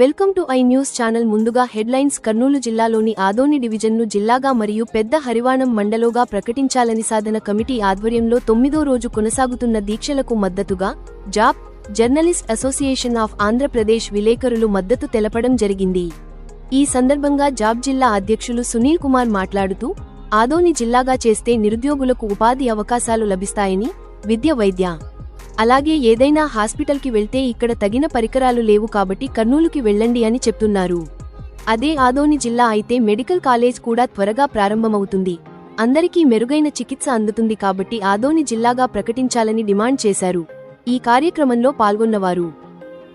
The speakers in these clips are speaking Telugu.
Welcome to I news channel. ముందుగా హెడ్లైన్స్ కర్నూలు జిల్లాలోని ఆదోని డివిజన్ను జిల్లాగా మరియు పెద్ద హరివాణం మండలోగా ప్రకటించాలని సాధన కమిటీ ఆధ్వర్యంలో తొమ్మిదో రోజు కొనసాగుతున్న దీక్షలకు మద్దతుగా job journalist association of Andhra Pradesh విలేకరులు మద్దతు తెలపడం జరిగింది. ఈ సందర్భంగా జాబ్ జిల్లా అధ్యక్షులు సునీల్ కుమార్ మాట్లాడుతూ ఆదోని జిల్లాగా చేస్తే నిరుద్యోగులకు ఉపాధి అవకాశాలు లభిస్తాయని విద్య వైద్య. అలాగే ఏదైనా హాస్పిటల్కి వెళ్తే ఇక్కడ తగిన పరికరాలు లేవు కాబట్టి కర్నూలుకి వెళ్ళండి అని చెప్తున్నారు. అదే ఆదోని జిల్లా అయితే మెడికల్ కాలేజ్ కూడా త్వరగా ప్రారంభమవుతుంది. అందరికీ మెరుగైన చికిత్స అందుతుంది కాబట్టి ఆదోని జిల్లాగా ప్రకటించాలని డిమాండ్ చేశారు. ఈ కార్యక్రమంలో పాల్గొన్నవారు.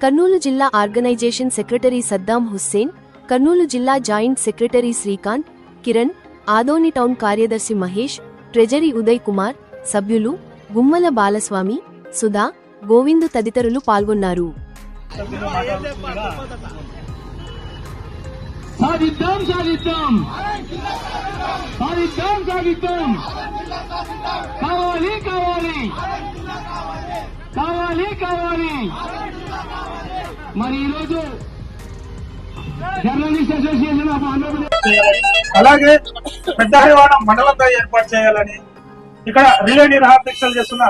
కర్నూలు జిల్లా ఆర్గనైజేషన్ సెక్రటరీ సద్దాం హుస్సేన్ కర్నూలు జిల్లా joint secretary Srikanth Kiran Adoni town కార్యదర్శి మహేష్ ట్రెజరీ ఉదయ్ కుమార్ సభ్యులు గుమ్మల బాలస్వామి సుధా గోవిందు తదితరులు పాల్గొన్నారు. సాధిద్దాం సాధిద్దాం. సాధిద్దాం సాధిద్దాం. కావాలి కావాలి. కావాలి కావాలి. మరి ఈరోజు జర్నలిస్ట్ అసోసియేషన్ ఆఫ్ ఆంధ్రప్రదేశ్. అలాగే పెద్ద హరివాణం మండలంగా ఏర్పాటు చేయాలని ఇక్కడ రిలే నిరాహార చేస్తున్న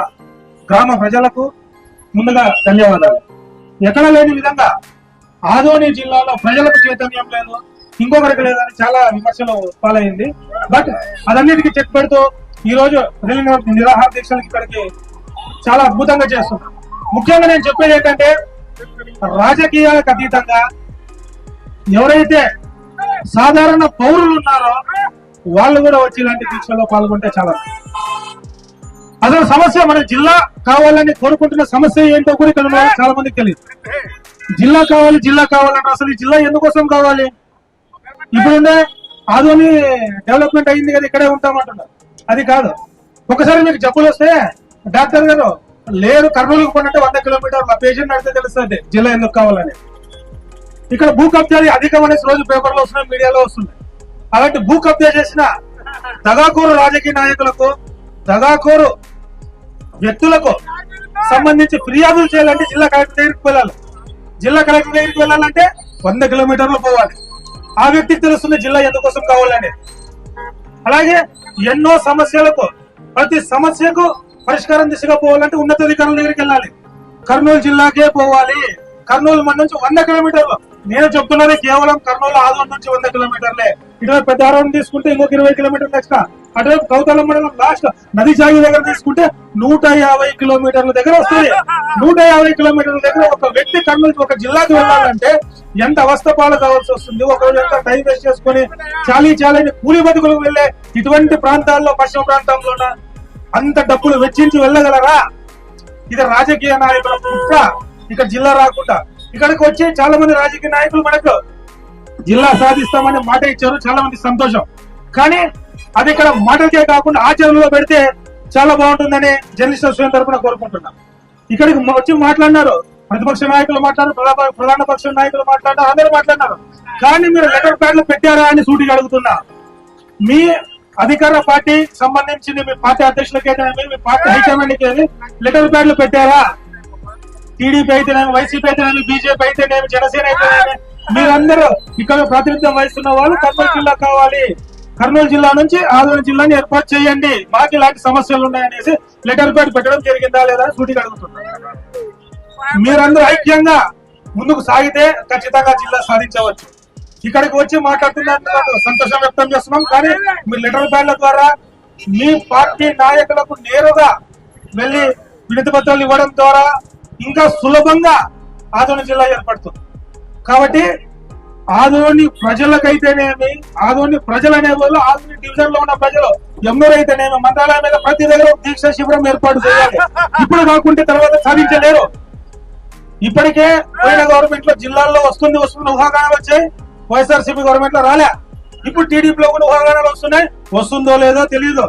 గ్రామ ప్రజలకు ముందుగా ధన్యవాదాలు. ఎక్కడ లేని విధంగా ఆదోని జిల్లాలో ప్రజలకు చైతన్యం లేదు ఇంకొకరికి లేదని చాలా విమర్శలు పాలైంది. బట్ అదన్నిటికీ చెక్ పెడుతూ ఈ రోజు రిలే నిరాహార దీక్షలకు ఇక్కడికి చాలా అద్భుతంగా చేస్తున్నాం ముఖ్యంగా నేను చెప్పేది ఏంటంటే రాజకీయాలకు అతీతంగా ఎవరైతే సాధారణ పౌరులు ఉన్నారో వాళ్ళు కూడా వచ్చి ఇలాంటి దీక్షలో పాల్గొంటే చాలా. అసలు సమస్య మన జిల్లా కావాలని కోరుకుంటున్న సమస్య ఏంటో కూడా ఇక్కడ చాలా మందికి తెలియదు. జిల్లా కావాలి జిల్లా కావాలంటే అసలు ఈ జిల్లా ఎందుకోసం కావాలి? ఇప్పుడుండే ఆదోని డెవలప్మెంట్ అయింది కదా ఇక్కడే ఉంటామంటున్నారు అది కాదు. ఒకసారి మీకు జబ్బులు వస్తే డాక్టర్ గారు లేరు కర్నూలుకు పోనంటే వంద కిలోమీటర్ల పేషెంట్ అడితే తెలుస్తుంది జిల్లా ఎందుకు కావాలని. ఇక్కడ భూ కబ్జాలు అధికం అనేసి రోజు పేపర్లో వస్తున్నాయి మీడియాలో వస్తున్నాయి. అలాంటి భూ కబ్జా చేసిన దగాకోరు రాజకీయ నాయకులకు దగాకోరు వ్యక్తులకు సంబంధించి ఫిర్యాదులు చేయాలంటే జిల్లా కలెక్టర్ దగ్గరికి వెళ్ళాలి. జిల్లా కలెక్టర్ దగ్గరికి వెళ్ళాలంటే వంద కిలోమీటర్లు పోవాలి. ఆ వ్యక్తికి తెలుస్తుంది జిల్లా ఎందుకోసం కావాలని. అలాగే ఎన్నో సమస్యలకు ప్రతి సమస్యకు పరిష్కారం దిశగా పోవాలంటే ఉన్నతాధికారుల దగ్గరికి వెళ్ళాలి. కర్నూలు జిల్లాకే పోవాలి. కర్నూలు మన నుంచి వంద కిలోమీటర్లు. నేను చెప్తున్నది కేవలం కర్నూలు ఆదోన్ నుంచి వంద కిలోమీటర్లే. ఇటువైపు పెద్దారం తీసుకుంటే ఇంకొక ఇరవై కిలోమీటర్లు ఎక్స్ట్రా అటువైపు కౌతల మండలం లాస్ట్ నది జాగి దగ్గర తీసుకుంటే నూట యాభై కిలోమీటర్ల దగ్గర వస్తుంది. నూట యాభై కిలోమీటర్ల దగ్గర ఒక వ్యక్తి కర్నూలు ఒక జిల్లాకి వెళ్ళాలంటే ఎంత అవస్థ పాలు కావాల్సి వస్తుంది? ఒక రోజు ఎంత టైం వేస్ట్ చేసుకుని చాలీ చాలని కూలి బతుకులకు వెళ్ళే ఇటువంటి ప్రాంతాల్లో పశ్చిమ ప్రాంతంలోన అంత డబ్బులు వెచ్చించి వెళ్ళగలరా? ఇది రాజకీయ నాయకుల కుట్ర. జిల్లా రాకుండా ఇక్కడికి వచ్చే చాలా మంది రాజకీయ నాయకులు మనకు జిల్లా సాధిస్తామని మాట ఇచ్చారు. చాలా మంది సంతోషం. కానీ అది ఇక్కడ మాటలకే కాకుండా ఆచరణలో పెడితే చాలా బాగుంటుందని జర్నలిస్ట్ అసోసియేషన్ తరఫున కోరుకుంటున్నాం. ఇక్కడికి వచ్చి మాట్లాడినారు. ప్రతిపక్ష నాయకులు మాట్లాడారు ప్రధాన పక్ష నాయకులు మాట్లాడారు అందరూ మాట్లాడినారు. కానీ మీరు లెటర్ ప్యాడ్లు పెట్టారా అని సూటిగా అడుగుతున్నా. మీ అధికార పార్టీ సంబంధించింది మీ పార్టీ అధ్యక్షులకైతే మీ పార్టీ హైకమాండ్కి లెటర్ ప్యాడ్లు పెట్టారా? టీడీపీ అయితేనేమి వైసీపీ అయితేనేమి బీజేపీ అయితేనేమి జనసేన అయితేనేమి మీరందరూ ఇక్కడ ప్రాతినిధ్యం వహిస్తున్న వాళ్ళు కర్నూలు జిల్లా కావాలి. కర్నూలు జిల్లా నుంచి ఆదోని జిల్లాని ఏర్పాటు చేయండి. మాకు ఇలాంటి సమస్యలు ఉన్నాయనేసి లెటర్ ప్యాడ్ పెట్టడం జరిగిందా లేదా అని సూటిగా అడుగుతున్నారు మీరందరూ ఐక్యంగా ముందుకు సాగితే ఖచ్చితంగా జిల్లా సాధించవచ్చు. ఇక్కడికి వచ్చి మాట్లాడుతున్నందుకు సంతోషం వ్యక్తం చేస్తున్నాం. కానీ మీ లెటర్ ప్యాడ్ల ద్వారా మీ పార్టీ నాయకులకు నేరుగా వెళ్ళి వినతి పత్రాలు ఇవ్వడం ద్వారా ఇంకా సులభంగా ఆదోని జిల్లా ఏర్పడుతుంది. కాబట్టి ఆదోని ప్రజలకైతేనేమి ఆదోని ప్రజలు అనే వాళ్ళు ఆదోని డివిజన్లో ఉన్న ప్రజలు ఎవరైతేనేమి మంత్రాలయం మీద ప్రతి దగ్గర దీక్ష శిబిరం ఏర్పాటు చేయాలి. ఇప్పుడు కాకుంటే తర్వాత సాధించలేరు. ఇప్పటికే పోయిన గవర్నమెంట్లో జిల్లాల్లో వస్తుంది వస్తుంది ఊహాగానాలు వచ్చాయి. వైఎస్ఆర్సీపీ గవర్నమెంట్లో రాలే. ఇప్పుడు టీడీపీ లో కూడా ఊహాగానాలు వస్తున్నాయి. వస్తుందో లేదో తెలియదు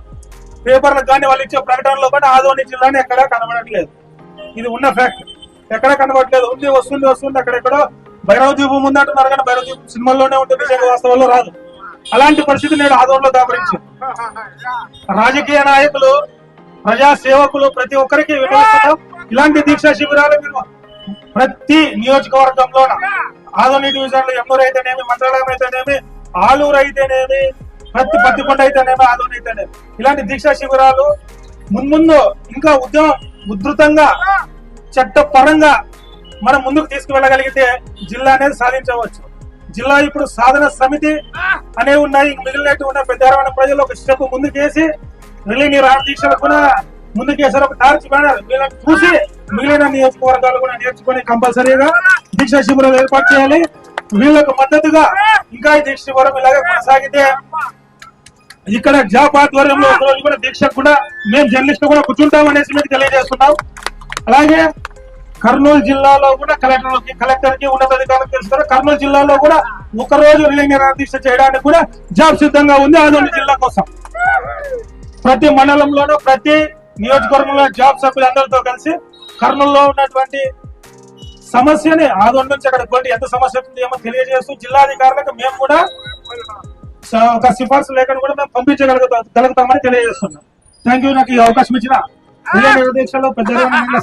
పేపర్లకు కానీ వాళ్ళు ఇచ్చే ప్రకటనలో కానీ ఆదోని జిల్లాని ఎక్కడా కనబడట్లేదు. ఇది ఉన్న ఫ్యాక్ట్ ఎక్కడ కనబడలేదు. ఉంది వస్తుంది వస్తుంది. అక్కడెక్కడో భైరవ దీపం ఉంది అంటున్నారు కానీ భైరవ దీపం సినిమాల్లోనే ఉంటుంది నిజంగా వాస్తవంలో రాదు. అలాంటి పరిస్థితి నేడు ఆదోళనలో దాపరించి రాజకీయ నాయకులు ప్రజా సేవకులు ప్రతి ఒక్కరికి వినియోగిస్తున్నాం ఇలాంటి దీక్షా శిబిరాలు మీరు ప్రతి నియోజకవర్గంలో ఆదోని డివిజన్లో ఎమ్మూరు అయితేనేమి మంత్రాలయం అయితేనేమి ఆలూరు అయితేనేమి ప్రతి పత్తికొండ అయితేనేమి ఆదోని అయితేనేమి. ఇలాంటి దీక్షా శిబిరాలు మున్ముందు ఇంకా ఉద్యమం ఉధృతంగా చట్టపరంగా మనం ముందుకు తీసుకువెళ్ళగలిగితే జిల్లా అనేది సాధించవచ్చు. జిల్లా ఇప్పుడు సాధన సమితి అనేవి ఉన్నాయి. మిగిలినట్టు ఉన్న పెద్దారమైన ప్రజలు ఒక స్టెప్ ముందుకేసి రిలీ నిరాహార దీక్షలు కూడా ముందుకేసారు. ఒక టార్చ్ బ్యానర్ వీళ్ళని చూసి మిగిలిన నియోజకవర్గాలు కూడా నేర్చుకొని కంపల్సరీగా దీక్షా శిబిరం ఏర్పాటు చేయాలి. వీళ్ళకు మద్దతుగా ఇంకా ఈ దీక్ష శిబిరం ఇలాగే కొనసాగితే ఇక్కడ జాబ్ ఆధ్వర్యంలో ఒక రోజు కూడా దీక్ష కూడా మేము జర్నలిస్ట్ కూడా కూర్చుంటాం అనేసి మీకు తెలియజేస్తున్నాం. అలాగే కర్నూలు జిల్లాలో కూడా కలెక్టర్ కలెక్టర్కి ఉన్నతాధికారులకు తెలుస్తారు. కర్నూలు జిల్లాలో కూడా ఒక రోజు నిరాహార దీక్ష చేయడానికి కూడా జాబ్ సిద్ధంగా ఉంది ఆదోని జిల్లా కోసం. ప్రతి మండలంలోనూ ప్రతి నియోజకవర్గంలో జాబ్ సభ్యులందరితో కలిసి కర్నూలులో ఉన్నటువంటి సమస్యని ఆదోని నుంచి అక్కడ ఎంత సమస్య ఉంది ఏమో తెలియజేస్తూ జిల్లాధికారులకు మేము కూడా ఒక సిఫార్సు లేఖను కూడా మేము పంపించగలుగుతాం కలుగుతామని తెలియజేస్తున్నాం. థ్యాంక్ యూ నాకు ఈ అవకాశం ఇచ్చిన జిల్లా నిర్దేశాలు పెద్ద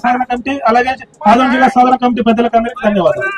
సాధన కమిటీ అలాగే ఆదం జిల్లా సాధన కమిటీ పెద్దలకు అందరికీ ధన్యవాదాలు.